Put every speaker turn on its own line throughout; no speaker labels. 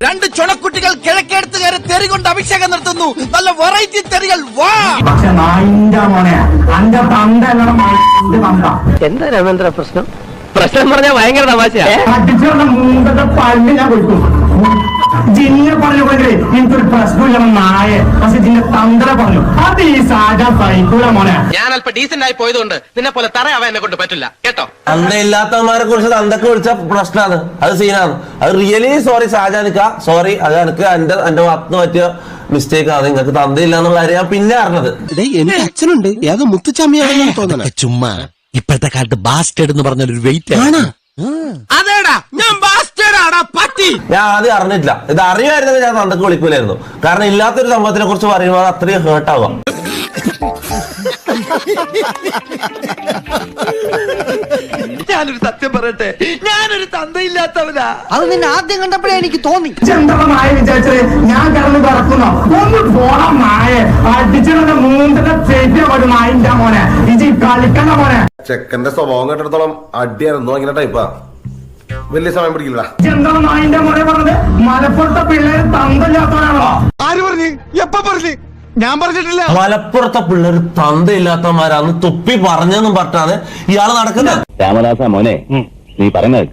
രണ്ട് ചുണക്കുട്ടികൾ കിഴക്കെടുത്ത് കയറി തെറി കൊണ്ട് അഭിഷേകം നടത്തുന്നു നല്ല വെറൈറ്റി തെറികൾ. വാ!
പക്ഷെ നായിന്റെ മോനെ അന്റെ തന്ത
എന്താ രാമേന്ദ്ര പ്രശ്നം? പ്രശ്നം പറഞ്ഞാൽ ഭയങ്കര തമാശയാ.
അടിച്ചുള്ള മൂന്നത്തെ പല്ല് ഞാൻ കൊടുക്കും ജിന്നെ പറഞ്ഞു കൊണ്ടേ എനിക്കൊരു പ്രശ്നമില്ല നായ പക്ഷെ ജിന്നെ തന്ത്ര പറഞ്ഞു. അത് ഈ സാധാ സൈക്കൂല മോനെ.
ഞാൻ അല്പം ഡീസെന്റ് ആയി പോയതുകൊണ്ട് നിന്നെ പോലെ തറയാവാൻ എന്നെ കൊണ്ട് പറ്റില്ല. കേട്ടോ?
തന്തയില്ലാത്തവന്മാരെ കുറിച്ച് തന്തക്ക് വിളിച്ച പ്രശ്നമാണ് അത് സീനാണ് അത് റിയലി സോറി ഷാജാനിക്ക സോറി അത് എനിക്ക് എന്റെ എന്റെ ഭാഗത്ത് പറ്റിയ മിസ്റ്റേക്ക് ആണ്. നിങ്ങൾക്ക് തന്തയില്ല എന്നുള്ള കാര്യം ഞാൻ പിന്നെ അറിഞ്ഞത്.
എനിക്ക് അച്ഛനുണ്ട്. ഏതോ മുത്തുച്ചാമിയാണെന്ന് തോന്നുന്നു ചുമ്മാ. ഇപ്പോഴത്തെ കാലത്ത് ബാസ്റ്റേഡ് എന്ന് പറഞ്ഞൊരു വെയിറ്റ് ആണ്. അതേടാ ഞാൻ
ഞാൻ ആദ്യം അറിഞ്ഞിട്ടില്ല. ഇത് അറിയുമായിരുന്നെങ്കിൽ ഞാൻ തണ്ടക്ക് വിളിക്കൂലായിരുന്നു കാരണം ഇല്ലാത്തൊരു സംഭവത്തിനെ കുറിച്ച് പറയുമ്പോൾ അത് അത്രയും ഹേർട്ടാവാം
ഞാനൊരു സത്യം പറയട്ടെ. ഞാനൊരു തന്തയില്ലാത്തവനാ.
അത് നിന്നെ ആദ്യം കണ്ടപ്പോഴേ എനിക്ക് തോന്നി.
ചെന്തറ വിചാരിച്ചത് ഞാൻ കിടന്ന് പറക്കുന്നു. ഒന്ന് പോണം നായ അടിച്ചുള്ള മൂന്നിന്റെ ചേച്ചി ഒരു നായിന്റെ മോനെ ഇജി കളിക്കണ്ട മോനെ.
ചെക്കന്റെ സ്വഭാവം കേട്ടിടത്തോളം അടിയായിരുന്നു ഇങ്ങനെ ടൈപ്പാ വലിയ സമയം പിടിക്കില്ല
മലപ്പുറത്തെ പിള്ളേർ തന്തല്ലാത്തവരാണോ
ആര് പറഞ്ഞു? എപ്പ പറഞ്ഞു? ഞാൻ പറഞ്ഞിട്ടില്ല.
മലപ്പുറത്തെ പിള്ളേർ തന്തയില്ലാത്തമാരാന്ന് തുപ്പി പറഞ്ഞെന്നും പറഞ്ഞാണ് ഇയാൾ നടക്കുന്നത്.
രാമദാസ മോനെ നീ പറഞ്ഞത്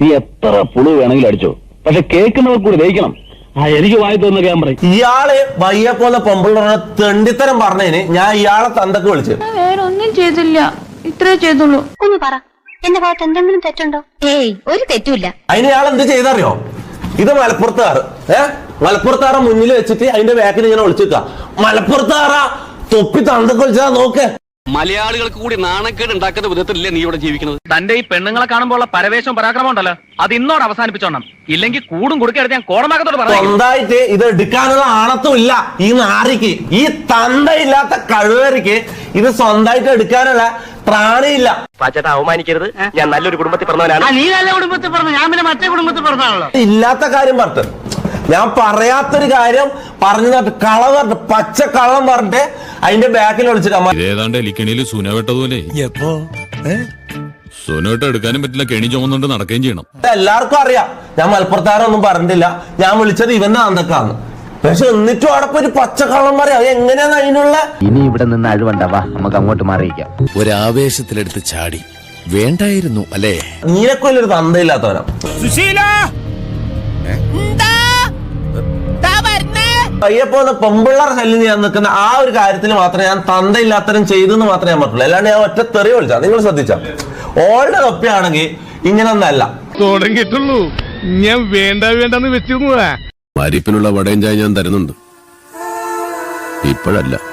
നീ എത്ര പുളു വേണമെങ്കിലും അടിച്ചോ. പക്ഷെ കേൾക്കുന്നവർ കൂടി ദഹിക്കണം. ആ എനിക്ക് വായി തോന്നുന്ന ഞാൻ പറയും.
ഇയാൾ വയ്യ പോലെ പൊമ്പിള്ളറിനെ തെണ്ടിത്തരം പറഞ്ഞതിന് ഞാൻ ഇയാളെ തന്തക്ക് വിളിച്ചു.
വേറെ ഒന്നും ചെയ്തില്ല. ഇത്രേ ചെയ്തുള്ളൂ.
ഒന്ന് പറ. എന്റെ ഭാഗത്ത് എന്തെങ്കിലും തെറ്റുണ്ടോ? ഏയ് ഒരു തെറ്റുമില്ല.
അതിന് ഇയാൾ എന്ത് ചെയ്തറിയോ? ഇത് മലപ്പുറത്താറ്. ഏ? മലപ്പുറത്താറ മുന്നിൽ വെച്ചിട്ട് അതിന്റെ ബാക്കിൽ ഇങ്ങനെ ഒളിച്ചിക്ക മലപ്പുറത്താറ തൊപ്പി തന്തക്ക് വിളിച്ചാ നോക്ക്.
മലയാളികൾക്ക് കൂടി നാണക്കേട് ഉണ്ടാക്കുന്ന വിധത്തിലല്ലേ നീ ഇവിടെ ജീവിക്കുന്നത്? തന്റെ ഈ പെണ്ണുങ്ങളെ കാണുമ്പോൾ ഉള്ള പരവേശം പരാക്രമം ഉണ്ടല്ലോ. അത് ഇന്നോട് അവസാനിപ്പിച്ചോണം. ഇല്ലെങ്കിൽ കൂടും കൊടുക്കെടുത്ത് ഞാൻ കോടമാകത്തോട് പറയാം.
സ്വന്തമായിട്ട് ഇത് എടുക്കാനുള്ള ആണത്തും ഇല്ല ഈ നാരിക്ക് ഈ തന്തയില്ലാത്ത കഴിവരിക്ക് ഇത് സ്വന്തമായിട്ട് എടുക്കാനുള്ള ത്രാണിയില്ല
പാച്ചേട്ട അവമാനിക്കരുത്. ഞാൻ നല്ലൊരു കുടുംബത്തിൽ പറഞ്ഞവനാണ്. നീ നല്ല കുടുംബത്തിൽ പറഞ്ഞു ഞാൻ പിന്നെ മറ്റേ കുടുംബത്തിൽ പറഞ്ഞാണല്ലോ
ഇല്ലാത്ത കാര്യം പറഞ്ഞത് ഞാൻ പറയാത്തൊരു കാര്യം പറഞ്ഞു തന്നിട്ട് കള പറഞ്ഞു പച്ച കളം പറഞ്ഞിട്ട് അതിന്റെ ബാക്കിൽ ഒളിച്ചിട്ട്
എലിക്കണിയിൽ
എപ്പോ?
സുന എടുക്കാനും പറ്റില്ല കെണി ചുമന്നുകൊണ്ട് നടക്കുകയും ചെയ്യണം.
എല്ലാവർക്കും അറിയാം. ഞാൻ മലപ്പുറത്താരൊന്നും പറഞ്ഞിട്ടില്ല. ഞാൻ വിളിച്ചത് ഇവന്റെ അന്തക്കാന്ന്. പക്ഷെ എന്നിട്ടും അവിടെ പോയി ഒരു പച്ചക്കള്ളം മാറി അത് എങ്ങനെയാണ് അതിനുള്ള
ഇനി ഇവിടെ നിന്ന് അഴിവണ്ടാവാ നമുക്ക് അങ്ങോട്ട് മാറിയിക്കാം
ഒരാവേശത്തിലെടുത്ത് ചാടി. വേണ്ടായിരുന്നു അല്ലേ?
നീലക്കൊല്ലൊരു വലിയൊരു സുശീല! പയ്യപ്പോന്ന് പെമ്പിള്ളർ ശല്യം ചെയ്യാൻ നിൽക്കുന്ന ആ ഒരു കാര്യത്തിൽ മാത്രമേ ഞാൻ തന്തയില്ലാത്തരം ചെയ്തു എന്ന് മാത്രമേ ഞാൻ പറഞ്ഞുള്ളൂ. അല്ലാണ്ട് ഞാൻ ഒറ്റ തെറി വിളിച്ചാ നിങ്ങൾ ശ്രദ്ധിച്ച. ഓൾഡ് കപ്പിയാണെങ്കിൽ ഇങ്ങനൊന്നല്ല.
തുടങ്ങിയിട്ടുള്ളൂ. ഞാൻ വേണ്ട വേണ്ടെന്ന് വെച്ചിരുന്നതാ. മരിപ്പിനുള്ള വടയും ചായ ഞാൻ തരുന്നുണ്ട്. ഇപ്പോഴല്ല.